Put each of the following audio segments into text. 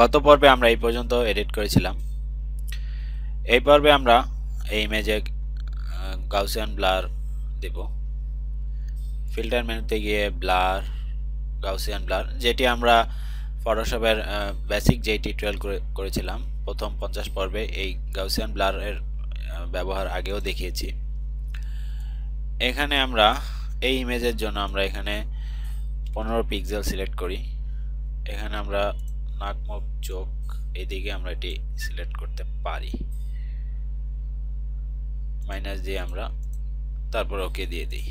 গত পর্বে আমরা এই পর্যন্ত এডিট করেছিলাম। এই পর্বে আমরা এই ইমেজে গাউসিয়ান ব্লার দেব। ফিল্টার মেনুতে গিয়ে ব্লার গাউসিয়ান ব্লার যেটি আমরা ফটোশপের বেসিক যেই টিউটোরিয়াল করেছিলাম, প্রথম পঞ্চাশ পর্বে এই গাউসিয়ান ব্লারের ব্যবহার আগেও দেখিয়েছি। এখানে আমরা এই ইমেজের জন্য আমরা এখানে পনেরো পিক্সেল সিলেক্ট করি। এখানে আমরা নাক চোখ এদিকে আমরা এটি সিলেক্ট করতে পারি। মাইনাস দিয়ে আমরা তারপর ওকে দিয়ে দিই।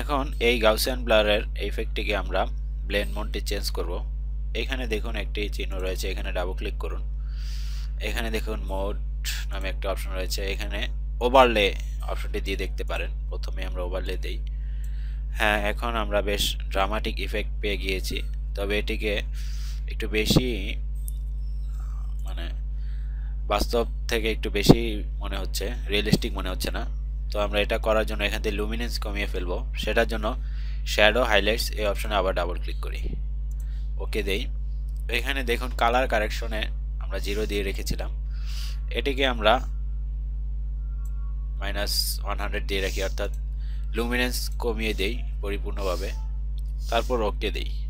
এখন এই গাউসিয়ান ব্লারের ইফেক্টটিকে আমরা ব্লেন্ড মোডটি চেঞ্জ করব। এখানে দেখুন একটি চিহ্ন রয়েছে, এখানে ডাবল ক্লিক করুন। এখানে দেখুন মোড নামে একটা অপশন রয়েছে, এখানে ওভারলে অপশনটি দিয়ে দেখতে পারেন। প্রথমে আমরা ওভারলে দেই। হ্যাঁ এখন আমরা বেশ ড্রামাটিক ইফেক্ট পেয়ে গিয়েছি। তবে এটিকে একটু বেশি মানে বাস্তব থেকে একটু বেশি মনে হচ্ছে রিয়েলিস্টিক মনে হচ্ছে না। তো আমরা এটা করার জন্য এখান থেকে লুমিনেন্স কমিয়ে ফেলব। সেটার জন্য শ্যাডো হাইলাইটস এই অপশনে আবার ডাবল ক্লিক করি। ওকে দেই। এখানে দেখুন কালার কারেকশনে আমরা জিরো দিয়ে রেখেছিলাম। এটিকে আমরা মাইনাস ওয়ান হান্ড্রেড দিয়ে রাখি, অর্থাৎ লুমিনেন্স কমিয়ে দেই পরিপূর্ণভাবে। তারপর ওকে দেই।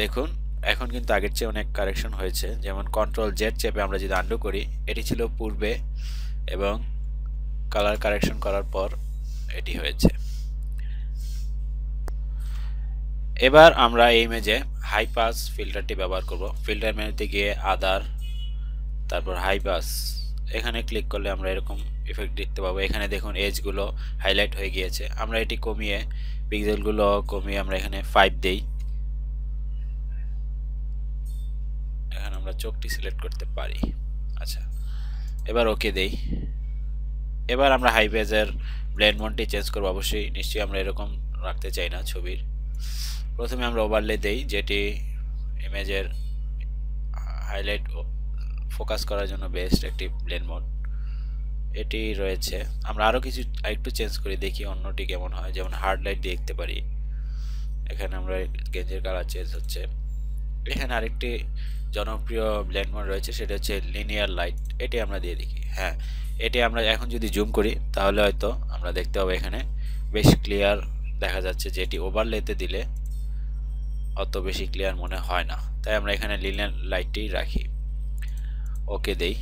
দেখুন, এখন কিন্তু আগের চেয়ে অনেক কারেকশন হয়েছে। যেমন কন্ট্রোল জেড চেপে আমরা যদি আন্ডু করি, এটি ছিল পূর্বে এবং কালার কারেকশন করার পর এটি হয়েছে। এবার আমরা এই ইমেজে হাই পাস ফিল্টারটি ব্যবহার করব। ফিল্টার মেনুতে গিয়ে আদার তারপর হাই পাস এখানে ক্লিক করলে আমরা এরকম ইফেক্ট দেখতে পাবো। এখানে দেখুন এজগুলো হাইলাইট হয়ে গিয়েছে। আমরা এটি কমিয়ে পিক্সেলগুলো কমিয়ে আমরা এখানে ফাইভ দেই। এখানে আমরা চোখটি সিলেক্ট করতে পারি। আচ্ছা এবার ওকে দেই। এবার আমরা হাই পেজের মোডটি চেঞ্জ করব। অবশ্যই, নিশ্চয়ই আমরা এরকম রাখতে চাই না ছবির। প্রথমে আমরা ওভারলে দেই, যেটি ইমেজের হাইলাইট ফোকাস করার জন্য বেস্ট একটি ব্লেন্ড মোড এটি রয়েছে। আমরা আরও কিছু একটু চেঞ্জ করি, দেখি অন্যটি কেমন হয়। যেমন হার্ড লাইট দেখতে পারি। এখানে আমরা গেঞ্জের কালার চেঞ্জ হচ্ছে। এখানে আরেকটি জনপ্রিয় ব্ল্যান্ড মোড রয়েছে, সেটা হচ্ছে লিনিয়ার লাইট। এটি আমরা দিয়ে দেখি। হ্যাঁ এটি আমরা এখন যদি জুম করি, তাহলে হয়তো আমরা দেখতে পাবো এখানে বেশ ক্লিয়ার দেখা যাচ্ছে যে এটি ওভারলেতে দিলে অত বেশি ক্লিয়ার মনে হয় না। তাই আমরা এখানে লিনিয়ার লাইটটি রাখি। ওকে, দেই।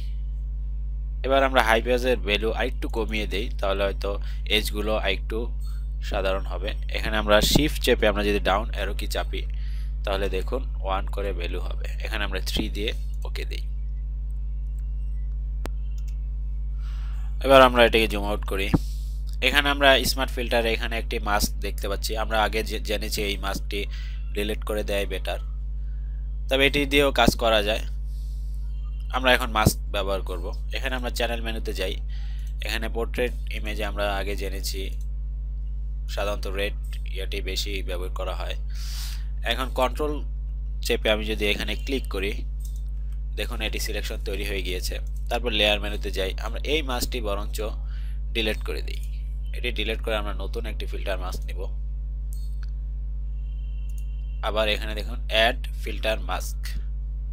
এবার আমরা হাই পেজের ভ্যালু আরেকটু কমিয়ে দেই, তাহলে হয়তো এজগুলো আরেকটু সাধারণ হবে। এখানে আমরা শিফট চেপে আমরা যদি ডাউন অ্যারো কি চাপি তাহলে দেখুন ওয়ান করে ভ্যালু হবে। এখানে আমরা থ্রি দিয়ে ওকে দিই। এবার আমরা এটাকে জুম আউট করি। এখানে আমরা স্মার্ট ফিল্টারে এখানে একটি মাস্ক দেখতে পাচ্ছি। আমরা আগে জেনেছি এই মাস্কটি ডিলিট করে দেয় বেটার তবে এটি দিয়েও কাজ করা যায়। আমরা এখন মাস্ক ব্যবহার করব। এখানে আমরা চ্যানেল মেনুতে যাই। এখানে পোর্ট্রেট ইমেজে আমরা আগে জেনেছি। সাধারণত রেড ইয়াটি বেশি ব্যবহার করা হয়। এখন কন্ট্রোল চেপে আমি যদি এখানে ক্লিক করি, দেখুন এটি সিলেকশন তৈরি হয়ে গিয়েছে। তারপর লেয়ার মেনুতে যাই, আমরা এই মাছটি বরঞ্চ ডিলিট করে দিই। এটি ডিলেট করে আমরা নতুন একটি ফিল্টার মাস্ক নিব। আবার এখানে দেখুন add filter mask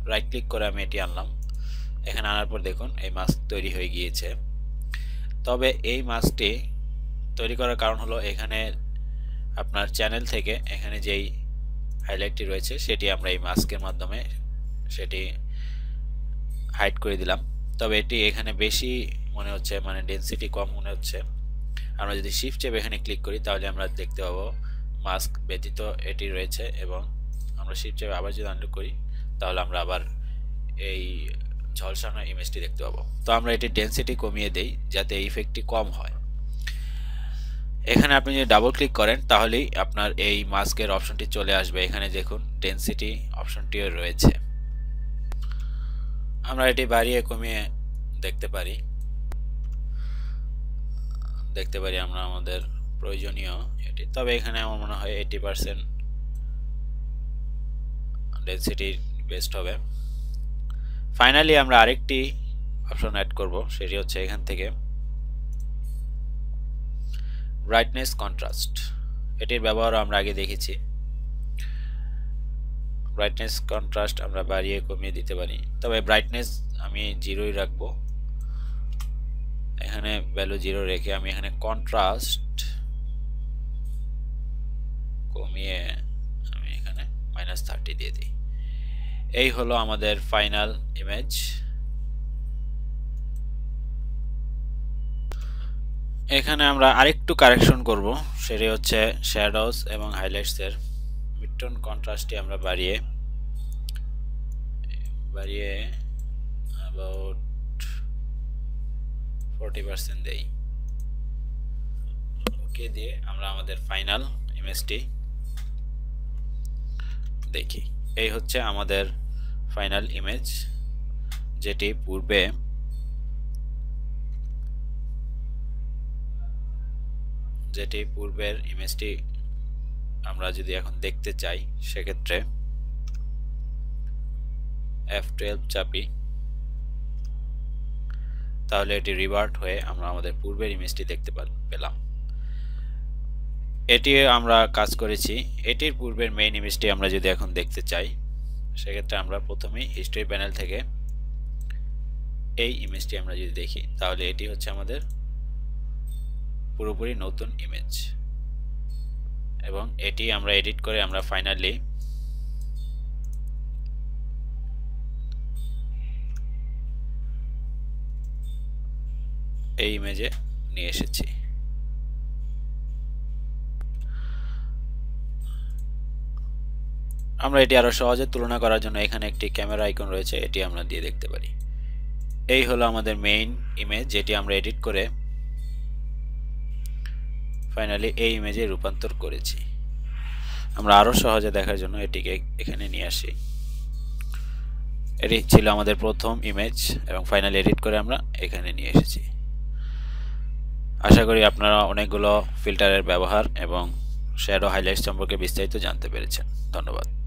right click করে আমি এটি আনলাম। এখানে আনার পর দেখুন, এই মাস্ক তৈরি হয়ে গিয়েছে। তবে এই মাস্কটি তৈরি করার কারণ হলো, এখানে আপনার চ্যানেল থেকে এখানে যেই হাইলাইটটি রয়েছে, সেটি আমরা এই মাস্কের মাধ্যমে সেটি হাইড করে দিলাম। তবে এটি এখানে বেশি মনে হচ্ছে মানে ডেন্সিটি কম মনে হচ্ছে। আমরা যদি শিফট চেপে এখানে ক্লিক করি, তাহলে আমরা দেখতে পাবো মাস্ক ব্যতীত এটি রয়েছে এবং আমরা শিফট চেপে আবার যদি আনলুক করি, তাহলে আমরা আবার এই ঝলসানো ইমেজটি দেখতে পাবো। তো আমরা এটি ডেন্সিটি কমিয়ে দেই, যাতে ইফেক্টটি কম হয়। এখানে আপনি যদি ডাবল ক্লিক করেন, তাহলেই আপনার এই মাস্কের অপশনটি চলে আসবে। এখানে দেখুন ডেন্সিটি অপশনটিও রয়েছে। আমরা এটি বাড়িয়ে কমিয়ে দেখতে পারি। দেখতে পারি আমরা আমাদের প্রয়োজনীয় এটি। তবে এখানে আমার মনে হয় এইটি পারসেন্ট ডেন্সিটি বেস্ট হবে। ফাইনালি আমরা আরেকটি অপশন অ্যাড করব, সেটি হচ্ছে এখান থেকে। ব্রাইটনেস কন্ট্রাস্ট এটির ব্যবহারও আমরা আগে দেখেছি। ব্রাইটনেস কন্ট্রাস্ট আমরা বাড়িয়ে কমিয়ে দিতে পারি। তবে ব্রাইটনেস আমি জিরোই রাখব। এখানে ভ্যালু জিরো রেখে আমি এখানে কন্ট্রাস্ট কমিয়ে আমি এখানে মাইনাস থার্টি দিয়ে দিই। এই হলো আমাদের ফাইনাল ইমেজ এখানে আমরা আরেকটু কারেকশন করব, সেটি হচ্ছে শ্যাডোস এবং হাইলাইটসের মিডটোন কন্ট্রাস্টটি আমরা বাড়িয়ে বাড়িয়ে অ্যাবাউট ফোরটি পার্সেন্ট দেই। ওকে দিয়ে আমরা আমাদের ফাইনাল ইমেজটি দেখি। এই হচ্ছে আমাদের ফাইনাল ইমেজ যেটি পূর্বে যেটি পূর্বের ইমেজটি আমরা যদি এখন দেখতে চাই, সেক্ষেত্রে এফ টুয়েলভ চাপি। তাহলে এটি রিভার্ট হয়ে আমরা আমাদের পূর্বের ইমেজটি দেখতে পেলাম। এটি আমরা কাজ করেছি। এটির পূর্বের মেইন ইমেজটি আমরা যদি এখন দেখতে চাই, সেক্ষেত্রে আমরা প্রথমেই হিস্ট্রি প্যানেল থেকে এই ইমেজটি আমরা যদি দেখি, তাহলে এটি হচ্ছে আমাদের পুরোপুরি নতুন ইমেজ এবং এটি আমরা এডিট করে আমরা ফাইনালি এই ইমেজে নিয়ে এসেছি। আমরা এটি আরও সহজে তুলনা করার জন্য এখানে একটি ক্যামেরা আইকন রয়েছে, এটি আমরা দিয়ে দেখতে পারি। এই হলো আমাদের মেইন ইমেজ যেটি আমরা এডিট করে ফাইনালি এই ইমেজে রূপান্তর করেছি। আমরা আরও সহজে দেখার জন্য এটিকে এখানে নিয়ে আসি। এটি ছিল আমাদের প্রথম ইমেজ এবং ফাইনালি এডিট করে আমরা এখানে নিয়ে এসেছি। আশা করি আপনারা অনেকগুলো ফিল্টারের ব্যবহার এবং শ্যাডো হাইলাইট সম্পর্কে বিস্তারিত জানতে পেরেছেন। ধন্যবাদ।